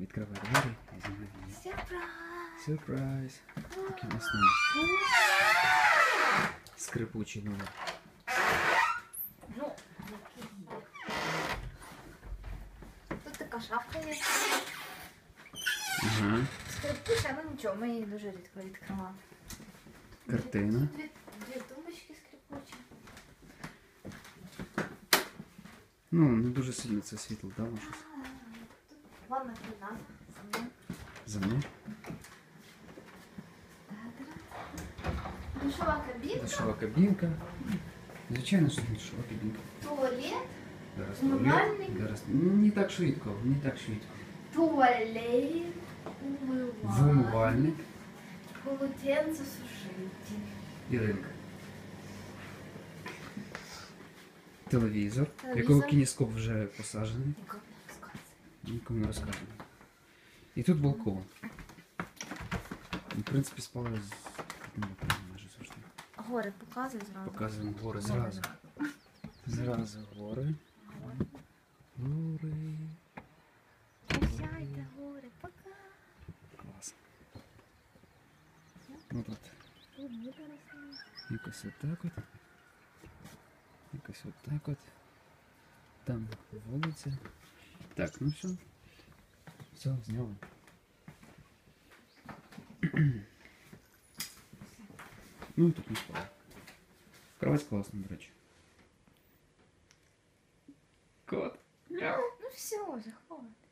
Відкривай двері і знімай відео. Сюрприз! Сюрприз. Такий у нас номер. Скрипучий номер. Ну, який є. Тут така шафка є. Ага. Скрипуча, ну нічого, ми її дуже рідко відкривали. Картина. Дві, дві тумбочки скрипучі. Ну, не дуже сильно це світло дало щось. Ванна кімната. за мною. За мною. Душова кабінка, Душова кабінка. Звичайно, що душова кабінка. туалет, Зараз Комунальний? туалет. Зараз. Ну, не так швидко, не так швидко. туалет, умивальник, Вумивальник. полотенцесушитель. Іринка. Телевізор, Телевізор. якого кінескоп вже посаджений. Нікому не розказуємо. І тут балкон. В принципі, спали з майже завжди. Гори показуй зразу. Показуємо гори зразу. Зразу гори. Гори. Прощайте, гори, пока. Клас. Ну тут якось отак от. Якось отак от. Там вулиця. Так, ну все. Все, зняли. ну тут не спали. Кровать класна, до речі. Кот. Мяу. Ну все, хватить.